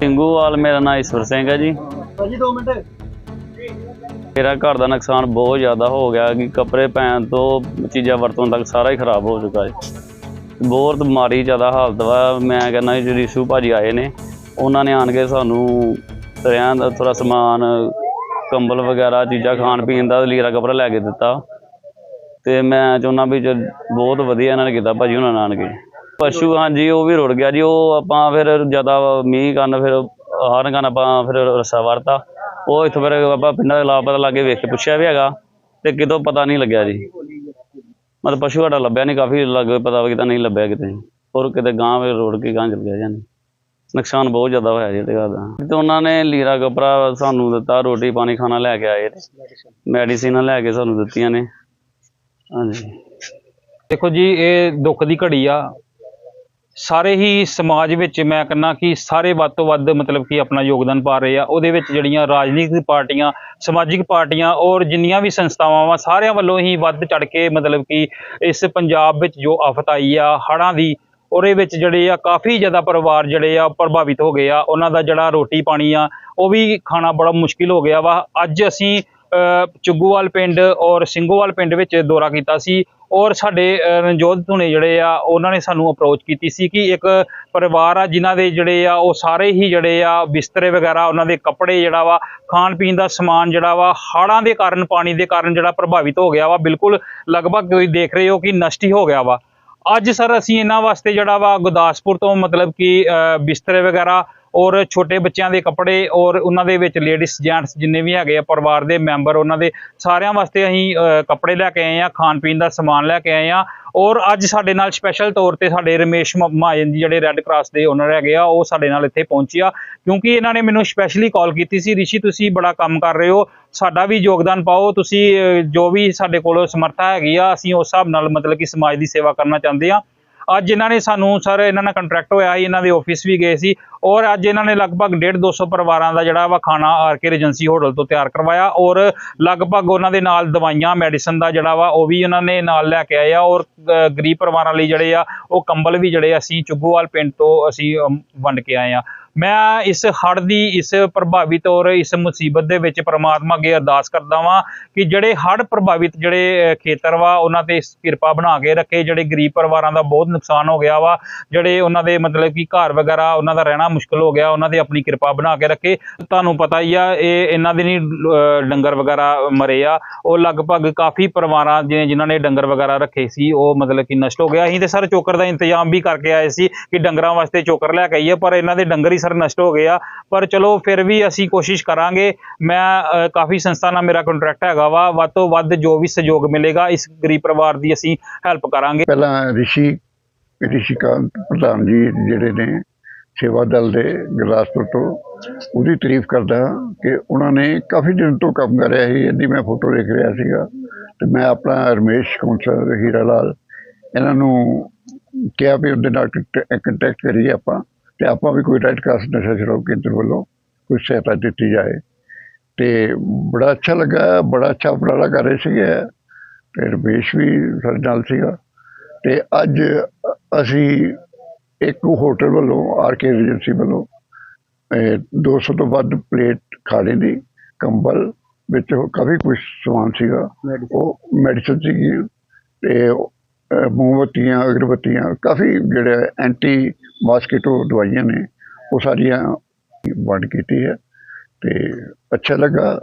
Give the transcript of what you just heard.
ਸਿੰਘੂਵਾਲ ਮੇਰਾ ਨਾਮ ਈਸ਼ਵਰ ਸਿੰਘ ਹੈ ਜੀ। ਭਾਜੀ 2 ਮਿੰਟ। ਮੇਰਾ ਘਰ ਦਾ ਨੁਕਸਾਨ ਬਹੁਤ ਜ਼ਿਆਦਾ ਹੋ ਗਿਆ ਕਿ ਕੱਪੜੇ ਪੈਣ ਤੋਂ ਚੀਜ਼ਾਂ ਵਰਤੋਂ ਤੱਕ ਸਾਰਾ ਹੀ ਖਰਾਬ ਹੋ ਚੁੱਕਾ ਹੈ। ਬਹੁਤ ਮਾੜੀ ਜ਼ਿਆਦਾ ਹਾਲਤ ਵਾ। ਮੈਂ ਕਹਿੰਦਾ ਜੀ ਰਿਸ਼ੂ ਭਾਜੀ ਆਏ ਨੇ ਉਹਨਾਂ ਨੇ ਆਣ ਕੇ ਸਾਨੂੰ ਰਹਿਣ ਦਾ ਥੋੜਾ ਸਮਾਨ ਕੰਬਲ ਵਗੈਰਾ ਚੀਜ਼ਾਂ ਖਾਣ ਪੀਣ ਦਾ ਲੀਰਾ ਕੱਪੜਾ ਲੈ ਕੇ ਦਿੱਤਾ। ਤੇ ਮੈਂ ਚਾਹੁੰਦਾ ਵੀ ਬਹੁਤ ਵਧੀਆ ਇਹਨਾਂ ਨੇ ਕੀਤਾ ਭਾਜੀ ਉਹਨਾਂ ਨਾਲ ਆਣ ਕੇ। ਪਸ਼ੂ, ਹਾਂਜੀ, ਉਹ ਵੀ ਰੁੜ ਗਿਆ ਜੀ। ਉਹ ਆਪਾਂ ਫਿਰ ਜ਼ਿਆਦਾ ਮੀਂਹ ਕਾਰਨ ਫਿਰ ਹਾਰਨ ਕਾਰਨ ਆਪਾਂ ਫਿਰ ਰਸਾ ਵਰਤਾ। ਉਹ ਇੱਥੋਂ ਫਿਰ ਆਪਾਂ ਪਿੰਡਾਂ ਦੇ ਲਾਪਤਾ ਲਾਗੇ ਵੇਖ ਕੇ ਪੁੱਛਿਆ ਵੀ ਹੈਗਾ ਤੇ ਕਿਤੋਂ ਪਤਾ ਨਹੀਂ ਲੱਗਿਆ ਜੀ। ਮਤਲਬ ਪਸ਼ੂ ਸਾਡਾ ਲੱਭਿਆ ਨਹੀਂ ਕਾਫੀ ਲੱਗ ਪਤਾ ਵੀ ਕਿਤੇ ਨਹੀਂ ਲੱਭਿਆ ਕਿਤੇ ਹੋਰ ਕਿਤੇ ਗਾਂ ਵੀ ਰੋੜ ਕੇ ਗਾਂ ਚਲ ਗਿਆ ਜਾਨੀ ਨੁਕਸਾਨ ਬਹੁਤ ਜ਼ਿਆਦਾ ਹੋਇਆ ਜੀ ਇਹਦੇ ਘਰ ਦਾ। ਤੇ ਉਹਨਾਂ ਨੇ ਲੀਰਾ ਕਪੜਾ ਸਾਨੂੰ ਦਿੱਤਾ, ਰੋਟੀ ਪਾਣੀ ਖਾਣਾ ਲੈ ਕੇ ਆਏ ਮੈਡੀਸਿਨਾਂ ਲੈ ਕੇ ਸਾਨੂੰ ਦਿੱਤੀਆਂ ਨੇ। ਹਾਂਜੀ। ਦੇਖੋ ਜੀ, ਇਹ ਦੁੱਖ ਦੀ ਘੜੀ ਆ। ਸਾਰੇ ਹੀ ਸਮਾਜ ਵਿੱਚ ਮੈਂ ਕਹਿੰਦਾ ਕਿ ਸਾਰੇ ਵੱਧ ਤੋਂ ਵੱਧ ਮਤਲਬ ਕਿ ਆਪਣਾ ਯੋਗਦਾਨ ਪਾ ਰਹੇ ਆ। ਉਹਦੇ ਵਿੱਚ ਜਿਹੜੀਆਂ ਰਾਜਨੀਤਿਕ ਪਾਰਟੀਆਂ, ਸਮਾਜਿਕ ਪਾਰਟੀਆਂ ਔਰ ਜਿੰਨੀਆਂ ਵੀ ਸੰਸਥਾਵਾਂ ਵਾ, ਸਾਰਿਆਂ ਵੱਲੋਂ ਹੀ ਵੱਧ ਚੜ ਕੇ ਮਤਲਬ ਕਿ ਇਸ ਪੰਜਾਬ ਵਿੱਚ ਜੋ ਆਫਤ ਆਈ ਆ, ਹੜ੍ਹਾਂ ਦੀ, ਉਹਦੇ ਵਿੱਚ ਜਿਹੜੇ ਆ ਕਾਫੀ ਜ਼ਿਆਦਾ ਪਰਿਵਾਰ ਜਿਹੜੇ ਆ ਪ੍ਰਭਾਵਿਤ ਹੋ ਗਏ ਆ। ਉਹਨਾਂ ਦਾ ਜਿਹੜਾ ਰੋਟੀ ਪਾਣੀ ਆ, ਉਹ ਵੀ ਖਾਣਾ ਬੜਾ ਮੁਸ਼ਕਿਲ ਹੋ ਗਿਆ ਵਾ। ਅੱਜ ਅਸੀਂ ਚੁੱਗੂਵਾਲ ਪਿੰਡ ਔਰ ਸਿੰਘੋਵਾਲ ਪਿੰਡ ਵਿੱਚ ਦੌਰਾ ਕੀਤਾ ਸੀ ਔਰ ਸਾਡੇ ਰਣਜੋਤ ਰਣਜੋਧ ਧੁਨੇ ਜਿਹੜੇ ਆ, ਉਹਨਾਂ ਨੇ ਸਾਨੂੰ ਅਪਰੋਚ ਕੀਤੀ ਸੀ ਕਿ ਇੱਕ ਪਰਿਵਾਰ ਆ, ਜਿਨ੍ਹਾਂ ਦੇ ਜਿਹੜੇ ਆ, ਉਹ ਸਾਰੇ ਹੀ ਜਿਹੜੇ ਆ, ਬਿਸਤਰੇ ਵਗੈਰਾ, ਉਹਨਾਂ ਦੇ ਕੱਪੜੇ ਜਿਹੜਾ ਵਾ, ਖਾਣ ਪੀਣ ਦਾ ਸਮਾਨ ਜਿਹੜਾ ਵਾ, ਹਾੜਾਂ ਦੇ ਕਾਰਨ, ਪਾਣੀ ਦੇ ਕਾਰਨ ਜਿਹੜਾ ਪ੍ਰਭਾਵਿਤ ਹੋ ਗਿਆ ਵਾ, ਬਿਲਕੁਲ ਲਗਭਗ ਤੁਸੀਂ ਦੇਖ ਰਹੇ ਹੋ ਕਿ ਨਸ਼ਟ ਹੀ ਹੋ ਗਿਆ ਵਾ। ਅੱਜ ਸਰ ਅਸੀਂ ਇਹਨਾਂ ਵਾਸਤੇ ਜਿਹੜਾ ਵਾ, ਗੁਰਦਾਸਪੁਰ ਤੋਂ ਮਤਲਬ ਕਿ ਬਿਸਤਰੇ ਵਗੈਰਾ ਔਰ ਛੋਟੇ ਬੱਚਿਆਂ ਦੇ ਕੱਪੜੇ ਔਰ ਉਹਨਾਂ ਦੇ ਵਿੱਚ ਲੇਡੀਜ਼ ਜੈਂਟਸ ਜਿੰਨੇ ਵੀ ਹੈਗੇ ਆ, ਪਰਿਵਾਰ ਦੇ ਮੈਂਬਰ ਉਹਨਾਂ ਦੇ ਸਾਰਿਆਂ ਵਾਸਤੇ ਅਸੀਂ ਕੱਪੜੇ ਲੈ ਕੇ ਆਏ ਆ, ਖਾਣ ਪੀਣ ਦਾ ਸਮਾਨ ਲੈ ਕੇ ਆਏ ਆ। ਔਰ ਅੱਜ ਸਾਡੇ ਨਾਲ ਸਪੈਸ਼ਲ ਤੌਰ ਤੇ ਸਾਡੇ ਰਮੇਸ਼ ਮ- ਮਹਾਜਨ ਜੀ, ਜਿਹੜੇ ਰੈੱਡ ਕਰਾਸ ਦੇ ਓਨਰ ਹੈਗੇ ਆ, ਉਹ ਸਾਡੇ ਨਾਲ ਇੱਥੇ ਪਹੁੰਚਿਆ ਕਿਉਂਕਿ ਇਹਨਾਂ ਨੇ ਮੈਨੂੰ ਸਪੈਸ਼ਲੀ ਕਾਲ ਕੀਤੀ ਸੀ, ਰਿਸ਼ੀ, ਤੁਸੀਂ ਬੜਾ ਕੰਮ ਕਰ ਰਹੇ ਹੋ, ਸਾਡਾ ਵੀ ਯੋਗਦਾਨ ਪਾਓ, ਤੁਸੀਂ ਜੋ ਵੀ ਸਾਡੇ ਕੋਲ ਸਮਰੱਥਾ ਹੈਗੀ ਆ, ਅਸੀਂ ਉਸ ਹਿਸਾਬ ਨਾਲ ਮਤਲਬ ਕਿ ਸਮਾਜ ਦੀ ਸੇਵਾ ਕਰਨਾ ਚਾਹੁੰਦੇ ਆ। ਅੱਜ ਇਹਨਾਂ ਨੇ ਸਾਨੂੰ ਸਰ, ਇਹਨਾਂ ਨਾਲ ਕੰਟਰੈਕਟ ਹੋਇਆ ਸੀ, ਇਹਨਾਂ ਦੇ ਆਫਿਸ ਵੀ ਗਏ ਸੀ ਔਰ ਅੱਜ ਇਹਨਾਂ ਨੇ ਲਗਭਗ 1.5 200 ਪਰਿਵਾਰਾਂ ਦਾ ਜਿਹੜਾ ਵਾ ਖਾਣਾ ਆਰਕੇ ਏਜੰਸੀ ਹੋਟਲ ਤੋਂ ਤਿਆਰ ਕਰਵਾਇਆ ਔਰ ਲਗਭਗ ਉਹਨਾਂ ਦੇ ਨਾਲ ਦਵਾਈਆਂ ਮੈਡੀਸਨ ਦਾ ਜਿਹੜਾ ਵਾ ਉਹ ਵੀ ਉਹਨਾਂ ਨੇ ਨਾਲ ਲੈ ਕੇ ਆਏ ਆ ਔਰ ਗਰੀਬ ਪਰਿਵਾਰਾਂ ਲਈ ਜਿਹੜੇ ਆ ਉਹ ਕੰਬਲ ਵੀ ਜਿਹੜੇ ਅਸੀਂ ਚੁੱਗੂਵਾਲ ਪਿੰਡ ਤੋਂ ਅਸੀਂ ਵੰਡ ਕੇ ਆਏ ਆ। ਮੈਂ ਇਸ ਹੜ੍ਹ ਦੀ, ਇਸ ਪ੍ਰਭਾਵਿਤ ਔਰ ਇਸ ਮੁਸੀਬਤ ਦੇ ਵਿੱਚ ਪ੍ਰਮਾਤਮਾ ਅੱਗੇ ਅਰਦਾਸ ਕਰਦਾ ਵਾਂ ਕਿ ਜਿਹੜੇ ਹੜ੍ਹ ਪ੍ਰਭਾਵਿਤ ਜਿਹੜੇ ਖੇਤਰ ਵਾ, ਉਹਨਾਂ ਤੇ ਕਿਰਪਾ ਬਣਾ ਕੇ ਰੱਖੇ, ਜਿਹੜੇ ਗਰੀਬ ਪਰਿਵਾਰਾਂ ਦਾ ਬਹੁਤ ਨੁਕਸਾਨ ਹੋ ਗਿਆ ਵਾ, ਜਿਹੜੇ ਉਹਨਾਂ ਦੇ ਮਤਲਬ ਕਿ ਘਰ ਵਗੈਰਾ, ਉਹਨਾਂ ਦਾ ਰਹਿਣਾ ਮੁਸ਼ਕਲ ਹੋ ਗਿਆ, ਉਹਨਾਂ ਦੇ ਆਪਣੀ ਕਿਰਪਾ ਬਣਾ ਕੇ ਰੱਖੇ। ਤੁਹਾਨੂੰ ਪਤਾ ਹੀ ਆ, ਇਹ ਇਹਨਾਂ ਦੇ ਨਹੀਂ ਡੰਗਰ ਵਗੈਰਾ ਮਰੇ ਆ। ਉਹ ਲਗਭਗ ਕਾਫੀ ਪਰਿਵਾਰਾਂ ਜਿਹਨੇ ਜਿਨ੍ਹਾਂ ਨੇ ਡੰਗਰ ਵਗੈਰਾ ਰੱਖੇ ਸੀ, ਉਹ ਮਤਲਬ ਕਿ ਨਸ਼ਟ ਹੋ ਗਿਆ। ਅਸੀਂ ਤੇ ਸਰ ਚੋਕਰ ਦਾ ਇੰਤਜ਼ਾਮ ਵੀ ਕਰਕੇ ਆਏ ਸੀ ਕਿ ਡੰਗਰਾਂ ਵਾਸਤੇ ਚੋਕਰ ਲੈ ਕੇ ਆਈਏ, ਪਰ ਇਹਨਾਂ ਦੇ ਡੰਗਰ ਹੀ ਸਰ ਨਸ਼ਟ ਹੋ ਗਏ ਆ, ਪਰ ਚਲੋ ਫਿਰ ਵੀ ਅਸੀਂ ਕੋਸ਼ਿਸ਼ ਕਰਾਂਗੇ। ਮੈਂ ਕਾਫੀ ਸੰਸਥਾ ਨਾਲ ਮੇਰਾ ਕੰਟਰੈਕਟ ਹੈਗਾ ਵਾ, ਵੱਧ ਤੋਂ ਵੱਧ ਜੋ ਵੀ ਸਹਿਯੋਗ ਮਿਲੇਗਾ, ਇਸ ਗਰੀਬ ਪਰਿਵਾਰ ਦੀ ਅਸੀਂ ਹੈਲਪ ਕਰਾਂਗੇ। ਪਹਿਲਾਂ ਰਿਸ਼ੀ, ਰਿਸ਼ੀਕਾਂਤ ਪ੍ਰਧਾਨ ਜੀ ਜਿਹੜੇ ਨੇ ਸੇਵਾ ਦਲ ਦੇ ਗੁਰਦਾਸਪੁਰ ਤੋਂ, ਉਹਦੀ ਤਾਰੀਫ ਕਰਦਾ ਕਿ ਉਹਨਾਂ ਨੇ ਕਾਫੀ ਦਿਨ ਤੋਂ ਕੰਮ ਕਰ ਰਿਹਾ ਸੀ ਇਹਦੀ ਮੈਂ ਫੋਟੋ ਦੇਖ ਰਿਹਾ ਸੀਗਾ। ਤੇ ਮੈਂ ਆਪਣਾ ਰਮੇਸ਼ ਕੌਂਸਲ ਹੀਰਾ ਲਾਲ, ਇਹਨਾਂ ਨੂੰ ਕਿਹਾ ਵੀ ਉਹਦੇ ਨਾਲ ਕੰਟੈਕਟ ਕਰੀਏ ਆਪਾਂ। ਤੇ ਆਪਾਂ ਵੀ ਕੋਈ ਰੈੱਡ ਕਰਾਸ ਨਸ਼ਾ ਛੁਡਾਊ ਕੇਂਦਰ ਵੱਲੋਂ ਕੋਈ ਸਹਾਇਤਾ ਦਿੱਤੀ ਜਾਏ। ਤੇ ਬੜਾ ਅੱਛਾ ਲੱਗਾ ਬੜਾ ਅੱਛਾ ਉਪਰਾਲਾ ਕਰ ਰਹੇ ਸੀਗੇ। ਤੇ ਰਮੇਸ਼ ਵੀ ਸਾਡੇ ਨਾਲ ਸੀਗਾ। ਤੇ ਅੱਜ ਅਸੀਂ ਇੱਕ ਹੋਟਲ ਵੱਲੋਂ ਆਰਕੇ ਏਜੰਸੀ ਵੱਲੋਂ ਅਹ 200 ਤੋਂ ਵੱਧ ਪਲੇਟ ਖਾਣੇ ਦੀ ਕੰਬਲ ਵਿੱਚ ਕਾਫੀ ਕੁਝ ਸਮਾਨ ਸੀਗਾ। ਉਹ ਮੈਡੀਸਨ ਸੀਗੀ। ਤੇ ਮੋਮਬੱਤੀਆਂ ਅਗਰਬੱਤੀਆਂ ਕਾਫੀ ਜਿਹੜੇ ਐਂਟੀ ਮਾਸਕੀਟੋ ਦਵਾਈਆਂ ਨੇ ਉਹ ਸਾਰੀਆਂ ਵੰਡ ਕੀਤੀ ਹੈ ਤੇ ਅੱਛਾ ਲੱਗਾ।